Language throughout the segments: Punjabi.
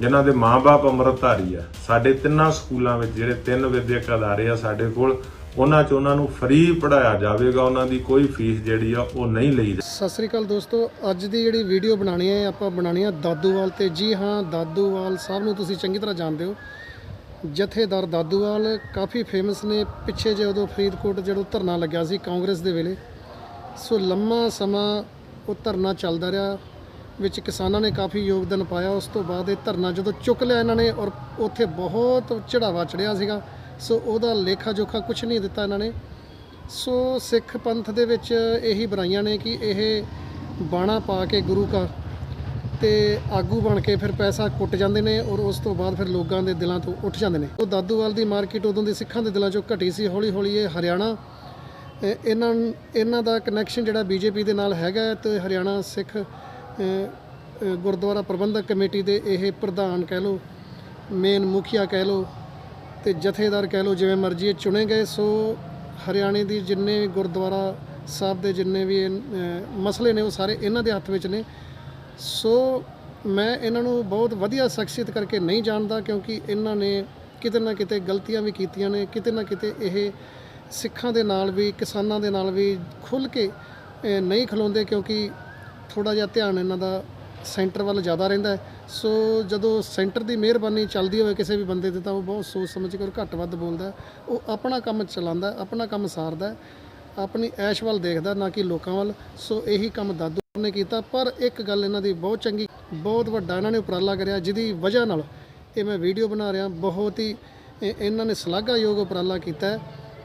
ਜਿਨ੍ਹਾਂ ਦੇ ਮਾਪੇ ਅੰਮ੍ਰਿਤਧਾਰੀ ਆ। ਸਾਡੇ ਤਿੰਨਾਂ ਸਕੂਲਾਂ ਵਿੱਚ ਜਿਹੜੇ ਤਿੰਨ ਵਿਦਿਅਕ ਅਦਾਰੇ ਆ ਸਾਡੇ ਕੋਲ, ਉਹਨਾਂ 'ਚ ਉਹਨਾਂ ਨੂੰ ਫ੍ਰੀ ਪੜਾਇਆ ਜਾਵੇਗਾ। ਉਹਨਾਂ ਦੀ ਕੋਈ ਫੀਸ ਜਿਹੜੀ ਆ, ਉਹ ਨਹੀਂ ਲਈ ਜਾ- ਸਤਿ ਸ੍ਰੀ ਅਕਾਲ ਦੋਸਤੋ। ਅੱਜ ਦੀ ਜਿਹੜੀ ਵੀਡੀਓ ਬਣਾਣੀ ਹੈ, ਆਪਾਂ ਬਣਾਣੀ ਹੈ ਦਾਦੂਵਾਲ ਤੇ। ਜੀ ਹਾਂ, ਦਾਦੂਵਾਲ ਸਾਹਿਬ ਨੂੰ ਤੁਸੀਂ ਚੰਗੀ ਤਰ੍ਹਾਂ ਜਾਣਦੇ ਹੋ। ਜਥੇਦਾਰ ਦਾਦੂਵਾਲ ਕਾਫੀ ਫੇਮਸ ਨੇ। ਪਿੱਛੇ ਜੇ ਉਦੋਂ ਫਰੀਦਕੋਟ ਜਦੋਂ ਧਰਨਾ ਲੱਗਿਆ ਸੀ ਕਾਂਗਰਸ ਦੇ ਵੇਲੇ। ਸੋ ਲੰਮਾ ਸਮਾਂ ਉਹ ਧਰਨਾ ਚੱਲਦਾ ਰਿਹਾ। ਵਿੱਚ ਕਿਸਾਨਾਂ ਨੇ ਕਾਫੀ ਯੋਗਦਾਨ ਪਾਇਆ। ਉਸ ਤੋਂ ਬਾਅਦ ਇਹ ਧਰਨਾ ਜਦੋਂ ਚੁੱਕ ਲਿਆ ਇਹਨਾਂ ਨੇ ਔਰ ਉੱਥੇ ਬਹੁਤ ਚੜਾਵਾ ਚੜਿਆ ਸੀਗਾ। ਸੋ ਉਹਦਾ ਲੇਖਾ ਜੋਖਾ ਕੁਝ ਨਹੀਂ ਦਿੱਤਾ ਇਹਨਾਂ ਨੇ। ਸੋ ਸਿੱਖ ਪੰਥ ਦੇ ਵਿੱਚ ਇਹੀ ਬੁਰਾਈਆਂ ਨੇ ਕਿ ਇਹ ਬਾਣਾ ਪਾ ਕੇ ਗੁਰੂ ਘਰ ਤੇ ਆਗੂ ਬਣ ਕੇ ਫਿਰ ਪੈਸਾ ਕੁੱਟ ਜਾਂਦੇ ਨੇ ਔਰ ਉਸ ਤੋਂ ਬਾਅਦ ਫਿਰ ਲੋਕਾਂ ਦੇ ਦਿਲਾਂ ਤੋਂ ਉੱਠ ਜਾਂਦੇ ਨੇ। ਉਹ ਦਾਦੂਵਾਲ ਦੀ ਮਾਰਕੀਟ ਉਦੋਂ ਦੇ ਸਿੱਖਾਂ ਦੇ ਦਿਲਾਂ ਚੋਂ ਘਟੀ ਸੀ। ਹੌਲੀ ਹੌਲੀ ਇਹ ਹਰਿਆਣਾ ਇਹਨਾਂ ਇਹਨਾਂ ਦਾ ਕਨੈਕਸ਼ਨ ਜਿਹੜਾ ਬੀਜੇਪੀ ਦੇ ਨਾਲ ਹੈਗਾ ਹੈ ਤੇ ਹਰਿਆਣਾ ਸਿੱਖ ਗੁਰਦੁਆਰਾ ਪ੍ਰਬੰਧਕ ਕਮੇਟੀ ਦੇ ਇਹ ਪ੍ਰਧਾਨ ਕਹਿ ਲਓ ਮੇਨ ਮੁਖੀਆ ਕਹਿ ਲਓ ਤੇ ਜਥੇਦਾਰ ਕਹਿ ਲਓ, ਜਿਵੇਂ ਮਰਜ਼ੀ ਇਹ ਚੁਣੇ ਗਏ, ਸੋ ਹਰਿਆਣੇ ਦੀ ਜਿੰਨੇ ਵੀ ਗੁਰਦੁਆਰਾ ਸਾਹਿਬ ਦੇ ਜਿੰਨੇ ਵੀ ਮਸਲੇ ਨੇ ਉਹ ਸਾਰੇ ਇਹਨਾਂ ਦੇ ਹੱਥ ਵਿੱਚ ਨੇ। ਸੋ ਮੈਂ ਇਹਨਾਂ ਨੂੰ ਬਹੁਤ ਵਧੀਆ ਸ਼ਖਸੀਅਤ ਕਰਕੇ ਨਹੀਂ ਜਾਣਦਾ, ਕਿਉਂਕਿ ਇਹਨਾਂ ਨੇ ਕਿਤੇ ਨਾ ਕਿਤੇ ਗਲਤੀਆਂ ਵੀ ਕੀਤੀਆਂ ਨੇ, ਕਿਤੇ ਨਾ ਕਿਤੇ ਇਹ ਸਿੱਖਾਂ ਦੇ ਨਾਲ ਵੀ, ਕਿਸਾਨਾਂ ਦੇ ਨਾਲ ਵੀ ਖੁੱਲ ਕੇ ਨਹੀਂ ਖਲੋਂਦੇ, ਕਿਉਂਕਿ ਥੋੜਾ ਜਿਹਾ ਧਿਆਨ ਇਹਨਾਂ ਦਾ ਸੈਂਟਰ ਵੱਲ ਜ਼ਿਆਦਾ ਰਹਿੰਦਾ ਸੋ ਜਦੋਂ ਸੈਂਟਰ ਦੀ ਮਿਹਰਬਾਨੀ ਚੱਲਦੀ ਹੋਵੇ ਕਿਸੇ ਵੀ ਬੰਦੇ ਤੇ ਤਾਂ ਉਹ ਬਹੁਤ ਸੋਚ ਸਮਝ ਕੇ ਔਰ ਘੱਟ ਵੱਧ ਬੋਲਦਾ ਉਹ ਆਪਣਾ ਕੰਮ ਚਲਾਉਂਦਾ ਆਪਣਾ ਕੰਮ ਸਾਰਦਾ ਆਪਣੀ ਐਸ਼ ਵੱਲ ਦੇਖਦਾ ਨਾ ਕਿ ਲੋਕਾਂ ਵੱਲ। ਸੋ ਇਹੀ ਕੰਮ ਦਾਦੂ ਨੇ ਕੀਤਾ, ਪਰ ਇੱਕ ਗੱਲ ਇਹਨਾਂ ਦੀ ਬਹੁਤ ਚੰਗੀ, ਬਹੁਤ ਵੱਡਾ ਇਹਨਾਂ ਨੇ ਉਪਰਾਲਾ ਕਰਿਆ, ਜਿਹਦੀ ਵਜ੍ਹਾ ਨਾਲ ਇਹ ਮੈਂ ਵੀਡੀਓ ਬਣਾ ਰਿਹਾ, ਬਹੁਤ ਹੀ ਇਹਨਾਂ ਨੇ ਸ਼ਲਾਘਾਯੋਗ ਉਪਰਾਲਾ ਕੀਤਾ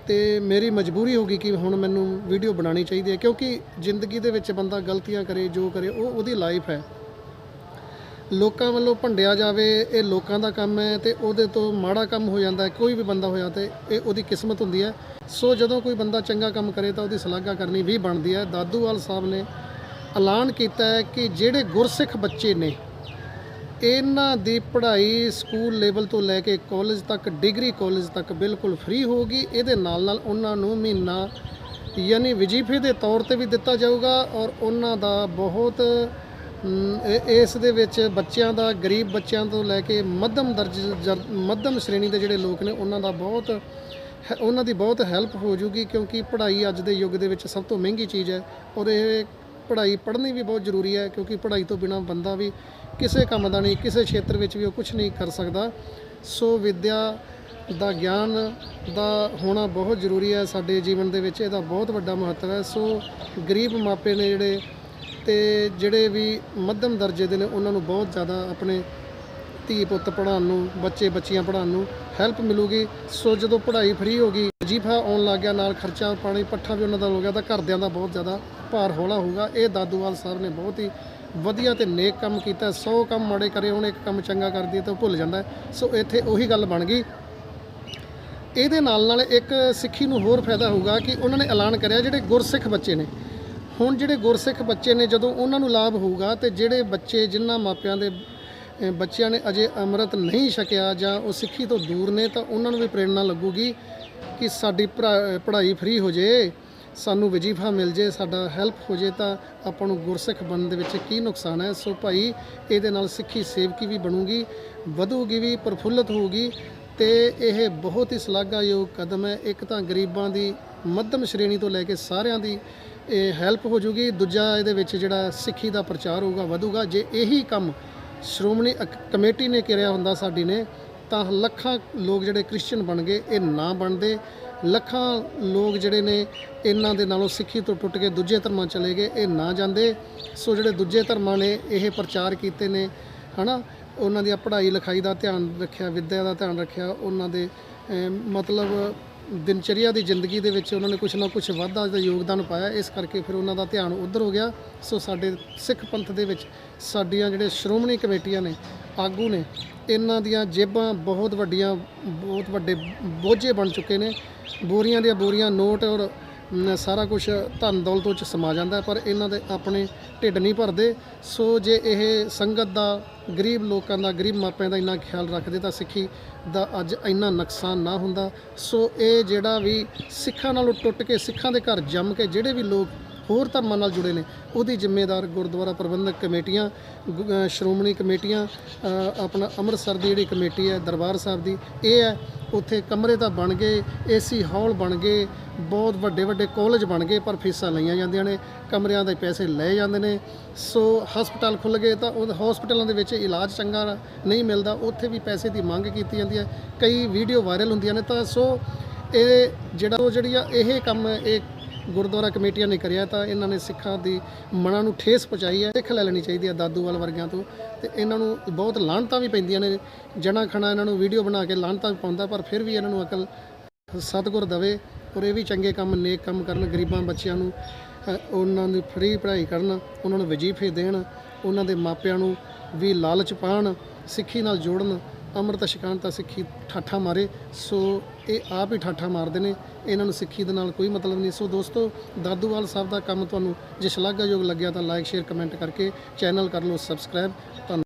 ਤੇ ਮੇਰੀ ਮਜਬੂਰੀ ਹੋ ਗਈ ਕਿ ਹੁਣ ਮੈਨੂੰ ਵੀਡੀਓ ਬਣਾਉਣੀ ਚਾਹੀਦੀ ਹੈ, ਕਿਉਂਕਿ ਜ਼ਿੰਦਗੀ ਦੇ ਵਿੱਚ ਬੰਦਾ ਗਲਤੀਆਂ ਕਰੇ, ਜੋ ਕਰੇ, ਉਹ ਉਹਦੀ ਲਾਈਫ ਹੈ। ਲੋਕਾਂ ਵੱਲੋਂ ਭੰਡਿਆ ਜਾਵੇ, ਇਹ ਲੋਕਾਂ ਦਾ ਕੰਮ ਹੈ ਤੇ ਉਹਦੇ ਤੋਂ ਮਾੜਾ ਕੰਮ ਹੋ ਜਾਂਦਾ ਹੈ, ਕੋਈ ਵੀ ਬੰਦਾ ਹੋਇਆ ਤੇ ਇਹ ਉਹਦੀ ਕਿਸਮਤ ਹੁੰਦੀ ਹੈ। ਸੋ ਜਦੋਂ ਕੋਈ ਬੰਦਾ ਚੰਗਾ ਕੰਮ ਕਰੇ ਤਾਂ ਉਹਦੀ ਸ਼ਲਾਘਾ ਕਰਨੀ ਵੀ ਬਣਦੀ ਹੈ। ਦਾਦੂਵਾਲ ਸਾਹਿਬ ਨੇ ਐਲਾਨ ਕੀਤਾ ਹੈ ਕਿ ਜਿਹੜੇ ਗੁਰਸਿੱਖ ਬੱਚੇ ਨੇ ਇਹਨਾਂ ਦੀ ਪੜ੍ਹਾਈ ਸਕੂਲ ਲੈਵਲ ਤੋਂ ਲੈ ਕੇ ਕਾਲਜ ਤੱਕ, ਡਿਗਰੀ ਕਾਲਜ ਤੱਕ ਬਿਲਕੁਲ ਫ੍ਰੀ ਹੋਊਗੀ। ਇਹਦੇ ਨਾਲ ਨਾਲ ਉਹਨਾਂ ਨੂੰ ਮਹੀਨਾ ਯਾਨੀ ਵਜੀਫੇ ਦੇ ਤੌਰ ਤੇ ਵੀ ਦਿੱਤਾ ਜਾਊਗਾ ਔਰ ਉਹਨਾਂ ਦਾ ਬਹੁਤ ਇਸ ਦੇ ਵਿੱਚ ਬੱਚਿਆਂ ਦਾ, ਗਰੀਬ ਬੱਚਿਆਂ ਤੋਂ ਲੈ ਕੇ ਮੱਧਮ ਦਰਜ, ਜਰ- ਮੱਧਮ ਸ਼੍ਰੇਣੀ ਦੇ ਜਿਹੜੇ ਲੋਕ ਨੇ, ਉਹਨਾਂ ਦਾ ਬਹੁਤ ਹੈ- ਉਹਨਾਂ ਦੀ ਬਹੁਤ ਹੈਲਪ ਹੋ ਜੂਗੀ ਕਿਉਂਕਿ ਪੜ੍ਹਾਈ ਅੱਜ ਦੇ ਯੁੱਗ ਦੇ ਵਿੱਚ ਸਭ ਤੋਂ ਮਹਿੰਗੀ ਚੀਜ਼ ਹੈ ਔਰ ਇਹ ਪੜ੍ਹਾਈ ਪੜ੍ਹਨੀ ਵੀ ਬਹੁਤ ਜ਼ਰੂਰੀ ਹੈ ਕਿਉਂਕਿ ਪੜ੍ਹਾਈ ਤੋਂ ਬਿਨਾ ਬੰਦਾ ਵੀ ਕਿਸੇ ਕੰਮ ਦਾ ਨਹੀਂ, ਕਿਸੇ ਖੇਤਰ ਵਿੱਚ ਵੀ ਉਹ ਕੁਝ ਨਹੀਂ ਕਰ ਸਕਦਾ। ਸੋ ਵਿਦਿਆ ਦਾ ਗਿਆਨ ਦਾ ਹੋਣਾ ਬਹੁਤ ਜ਼ਰੂਰੀ ਹੈ ਸਾਡੇ ਜੀਵਨ ਦੇ ਵਿੱਚ, ਇਹਦਾ ਬਹੁਤ ਵੱਡਾ ਮਹੱਤਵ ਹੈ। ਸੋ ਗਰੀਬ ਮਾਪੇ ਨੇ ਜਿਹੜੇ ਤੇ ਜਿਹੜੇ ਵੀ ਮੱਧਮ ਦਰਜੇ ਦੇ ਨੇ, ਉਹਨਾਂ ਨੂੰ ਬਹੁਤ ਜ਼ਿਆਦਾ ਆਪਣੇ ਧੀ ਪੁੱਤ ਪੜ੍ਹਾਉਣ ਨੂੰ, ਬੱਚੇ ਬੱਚੀਆਂ ਪੜ੍ਹਾਉਣ ਨੂੰ ਹੈਲਪ ਮਿਲੂਗੀ। ਸੋ ਜਦੋਂ ਪੜ੍ਹਾਈ ਫ੍ਰੀ ਹੋ ਗਈ, ਵਜੀਫਾ ਆਉਣ ਲੱਗ ਗਿਆ, ਨਾਲ ਖਰਚਾ, ਪਾਣੀ, ਪੱਠਾ ਵੀ ਉਹਨਾਂ ਦਾ ਹੋ ਗਿਆ, ਤਾਂ ਘਰਦਿਆਂ ਦਾ ਬਹੁਤ ਜ਼ਿਆਦਾ ਭਾਰ ਹੌਲਾ ਹੋਊਗਾ। ਇਹ ਦਾਦੂਵਾਲ ਸਾਹਿਬ ਨੇ ਬਹੁਤ ਹੀ ਵਧੀਆ ਤੇ ਨੇਕ ਕੰਮ ਕੀਤਾ 100 ਕੰਮ ਮਾੜੇ ਕਰੇ, ਹੁਣ ਇੱਕ ਕੰਮ ਚੰਗਾ ਕਰ ਦਈਏ ਤਾਂ ਉਹ ਭੁੱਲ ਜਾਂਦਾ। ਸੋ ਇੱਥੇ ਉਹੀ ਗੱਲ ਬਣ ਗਈ। ਇਹਦੇ ਨਾਲ ਨਾਲ ਇੱਕ ਸਿੱਖੀ ਨੂੰ ਹੋਰ ਫਾਇਦਾ ਹੋਊਗਾ ਕਿ ਉਹਨਾਂ ਨੇ ਐਲਾਨ ਕਰਿਆ ਜਿਹੜੇ ਗੁਰਸਿੱਖ ਬੱਚੇ ਨੇ। ਹੁਣ ਜਿਹੜੇ ਗੁਰਸਿੱਖ ਬੱਚੇ ਨੇ, ਜਦੋਂ ਉਹਨਾਂ ਨੂੰ ਲਾਭ ਹੋਊਗਾ ਤੇ ਜਿਹੜੇ ਬੱਚੇ ਜਿਨ੍ਹਾਂ ਮਾਪਿਆਂ ਦੇ ਬੱਚਿਆਂ ਨੇ ਅਜੇ ਅੰਮ੍ਰਿਤ ਨਹੀਂ ਛਕਿਆ ਜਾਂ ਉਹ ਸਿੱਖੀ ਤੋਂ ਦੂਰ ਨੇ ਤਾਂ ਉਹਨਾਂ ਨੂੰ ਵੀ ਪ੍ਰੇਰਣਾ ਲੱਗੂਗੀ ਕਿ ਸਾਡੀ ਪੜ੍ਹਾ- ਪੜ੍ਹਾਈ ਫ੍ਰੀ ਹੋ ਜੇ। ਸਾਨੂੰ ਵਜੀਫਾ ਮਿਲ ਜੇ, ਸਾਡਾ ਹੈਲਪ ਹੋ ਜੇ, ਤਾਂ ਆਪਾਂ ਨੂੰ ਗੁਰਸਿੱਖ ਬਣਨ ਦੇ ਵਿੱਚ ਕੀ ਨੁਕਸਾਨ ਹੈ? ਸੋ ਭਾਈ, ਇਹਦੇ ਨਾਲ ਸਿੱਖੀ ਸੇਵਕੀ ਵੀ ਬਣੂਗੀ, ਵਧੂਗੀ ਵੀ, ਪ੍ਰਫੁੱਲਤ ਹੋਊਗੀ ਤੇ ਇਹ ਬਹੁਤ ਹੀ ਸ਼ਲਾਘਾਯੋਗ ਕਦਮ ਹੈ। ਇੱਕ ਤਾਂ ਗਰੀਬਾਂ ਦੀ ਮੱਧਮ ਸ਼੍ਰੇਣੀ ਤੋਂ ਲੈ ਕੇ ਸਾਰਿਆਂ ਦੀ ਇਹ ਹੈਲਪ ਹੋ ਜੂਗੀ। ਦੂਜਾ ਇਹਦੇ ਵਿੱਚ ਜਿਹੜਾ ਸਿੱਖੀ ਦਾ ਪ੍ਰਚਾਰ ਹੋਊਗਾ, ਵਧੂਗਾ। ਜੇ ਇਹੀ ਕੰਮ ਸ਼੍ਰੋਮਣੀ ਅਕ- ਕਮੇਟੀ ਨੇ ਕਰਿਆ ਹੁੰਦਾ ਸਾਡੀ ਨੇ, ਤਾਂ ਲੱਖਾਂ ਲੋਕ ਜਿਹੜੇ ਕ੍ਰਿਸਚੀਅਨ ਬਣ ਗਏ, ਇਹ ਨਾ ਬਣਦੇ। ਲੱਖਾਂ ਲੋਕ ਜਿਹੜੇ ਨੇ ਇਹਨਾਂ ਦੇ ਨਾਲੋਂ ਸਿੱਖੀ ਤੋਂ ਟੁੱਟ ਕੇ ਦੂਜੇ ਧਰਮਾਂ ਚਲੇ ਗਏ, ਇਹ ਨਾ ਜਾਂਦੇ। ਸੋ ਜਿਹੜੇ ਦੂਜੇ ਧਰਮਾਂ ਨੇ, ਇਹ ਪ੍ਰਚਾਰ ਕੀਤੇ ਨੇ, ਹਨਾ? ਉਹਨਾਂ ਦੀ ਪੜ੍ਹਾਈ ਲਿਖਾਈ ਦਾ ਧਿਆਨ ਰੱਖਿਆ, ਵਿੱਦਿਆ ਦਾ ਧਿਆਨ ਰੱਖਿਆ, ਉਹਨਾਂ ਦੇ ਮਤਲਬ ਦਿਨਚਰਿਆ ਦੀ ਜ਼ਿੰਦਗੀ ਦੇ ਵਿੱਚ ਉਹਨਾਂ ਨੇ ਕੁਝ ਨਾ ਕੁਝ ਵਾਧਾ ਦਾ ਯੋਗਦਾਨ ਪਾਇਆ। ਇਸ ਕਰਕੇ ਫਿਰ ਉਹਨਾਂ ਦਾ ਧਿਆਨ ਉਧਰ ਹੋ ਗਿਆ। ਸੋ ਸਾਡੇ ਸਿੱਖ ਪੰਥ ਦੇ ਵਿੱਚ ਸਾਡੀਆਂ ਜਿਹੜੇ ਸ਼੍ਰੋਮਣੀ ਕਮੇਟੀਆਂ ਨੇ, ਆਗੂ ਨੇ ਇਹਨਾਂ ਦੀਆਂ ਜੇਬਾਂ ਬਹੁਤ ਵੱਡੀਆਂ, ਬਹੁਤ ਵੱਡੇ ਬੋਝੇ ਬਣ ਚੁੱਕੇ ਨੇ। ਬੋਰੀਆਂ ਦੀਆਂ ਬੋਰੀਆਂ, ਨੋਟ ਔਰ ਸਾਰਾ ਕੁਝ ਧਨ ਦੌਲਤ ਵਿੱਚ ਸਮਾ ਜਾਂਦਾ ਪਰ ਇਹਨਾਂ ਦੇ ਆਪਣੇ ਢਿੱਡ ਨਹੀਂ ਭਰਦੇ। ਸੋ ਜੇ ਇਹ ਸੰਗਤ ਦਾ, ਗਰੀਬ ਲੋਕਾਂ ਦਾ, ਗਰੀਬ ਮਾਪਿਆਂ ਦਾ ਇੰਨਾ ਖਿਆਲ ਰੱਖਦੇ ਤਾਂ ਸਿੱਖੀ ਦਾ ਅੱਜ ਇੰਨਾ ਨੁਕਸਾਨ ਨਾ ਹੁੰਦਾ। ਸੋ ਇਹ ਜਿਹੜਾ ਵੀ ਸਿੱਖਾਂ ਨਾਲੋਂ ਟੁੱਟ ਕੇ, ਸਿੱਖਾਂ ਦੇ ਘਰ ਜੰਮ ਕੇ, ਜਿਹੜੇ ਵੀ ਲੋਕ ਹੋਰ ਧਰਮਾਂ ਨਾਲ ਜੁੜੇ ਨੇ। ਉਹਦੀ ਜ਼ਿੰਮੇਦਾਰ ਗੁਰਦੁਆਰਾ ਪ੍ਰਬੰਧਕ ਕਮੇਟੀਆਂ ਗੁ- ਅ, ਸ਼੍ਰੋਮਣੀ ਕਮੇਟੀਆਂ ਅ, ਆਪਣਾ ਅੰਮ੍ਰਿਤਸਰ ਦੀ ਜਿਹੜੀ ਕਮੇਟੀ ਹੈ ਦਰਬਾਰ ਸਾਹਿਬ ਦੀ ਇਹ ਹੈ ਉੱਥੇ ਕਮਰੇ ਤਾਂ ਬਣ ਗਏ ਏਸੀ ਹਾਲ ਬਣ ਗਏ ਬਹੁਤ ਵੱਡੇ ਵੱਡੇ ਕਾਲਜ ਬਣ ਗਏ ਪਰ ਫੀਸਾਂ ਲਈਆਂ ਜਾਂਦੀਆਂ ਨੇ ਕਮਰਿਆਂ ਦੇ ਪੈਸੇ ਲਏ ਜਾਂਦੇ ਨੇ। ਸੋ ਹਸਪਤਾਲ ਖੁੱਲ ਗਏ ਤਾਂ ਉਹ ਹਸਪਤਾਲਾਂ ਦੇ ਵਿੱਚ ਇਲਾਜ ਚੰਗਾ ਨਹੀਂ ਮਿਲਦਾ ਉੱਥੇ ਵੀ ਪੈਸੇ ਦੀ ਮੰਗ ਕੀਤੀ ਜਾਂਦੀ ਹੈ। ਕਈ ਵੀਡੀਓ ਵਾਇਰਲ ਹੁੰਦੀਆਂ ਨੇ ਤਾਂ ਸੋ ਇਹ ਜਿਹੜਾ ਉਹ ਜਿਹੜੀ ਆ ਇਹ ਕੰਮ ਇਹ ਗੁਰਦੁਆਰਾ ਕਮੇਟੀਆਂ ਨੇ ਕਰਿਆ ਤਾਂ ਇਹਨਾਂ ਨੇ ਸਿੱਖਾਂ ਦੀ ਮਨਾਂ ਨੂੰ ਠੇਸ ਪਹੁੰਚਾਈ ਹੈ। ਸਿੱਖ ਲੈ ਲੈਣੀ ਚਾਹੀਦੀ ਹੈ ਦਾਦੂਵਾਲ ਵਰਗਿਆਂ ਤੋਂ। ਤੇ ਇਹਨਾਂ ਨੂੰ ਬਹੁਤ ਲਾਹਨਤਾਂ ਵੀ ਪੈਂਦੀਆਂ ਨੇ। ਜਣਾ ਖਣਾ ਇਹਨਾਂ ਨੂੰ ਵੀਡੀਓ ਬਣਾ ਕੇ ਲਾਹਨਤਾਂ ਵੀ ਪਾਉਂਦਾ, ਪਰ ਫਿਰ ਵੀ ਇਹਨਾਂ ਨੂੰ ਅਕਲ ਸਤਿਗੁਰ ਦਵੇ ਔਰ ਇਹ ਵੀ ਚੰਗੇ ਕੰਮ, ਨੇਕ ਕੰਮ ਕਰਨ ਗਰੀਬਾਂ ਬੱਚਿਆਂ ਨੂੰ ਉਹਨਾਂ ਦੀ ਫ੍ਰੀ ਪੜ੍ਹਾਈ ਕਰਨ, ਉਹਨਾਂ ਨੂੰ ਵਜ਼ੀਫੇ ਦੇਣ, ਉਹਨਾਂ ਦੇ ਮਾਪਿਆਂ ਨੂੰ ਵੀ ਲਾਲਚ ਪਾਣ ਸਿੱਖੀ ਨਾਲ ਜੋੜਨ ਅੰਮ੍ਰਿਤ ਛਕਾਣ ਤਾਂ ਸਿੱਖੀ ਠਾਠਾ ਮਾਰੇ, ਸੋ ਇਹ ਆਪ ਹੀ ਠਾਠਾ ਮਾਰਦੇ ਨੇ। ਇਹਨਾਂ ਨੂੰ ਸਿੱਖੀ ਦੇ ਨਾਲ ਕੋਈ ਮਤਲਬ ਨਹੀਂ। ਸੋ ਦੋਸਤੋ, ਦਾਦੂਵਾਲ ਸਾਹਿਬ ਦਾ ਕੰਮ ਤੁਹਾਨੂੰ ਜੇ ਸ਼ਲਾਘਾਯੋਗ ਲੱਗਿਆ ਤਾਂ ਲਾਈਕ ਸ਼ੇਅਰ ਕਮੈਂਟ ਕਰਕੇ ਚੈਨਲ ਕਰ ਲਓ ਸਬਸਕ੍ਰਾਈਬ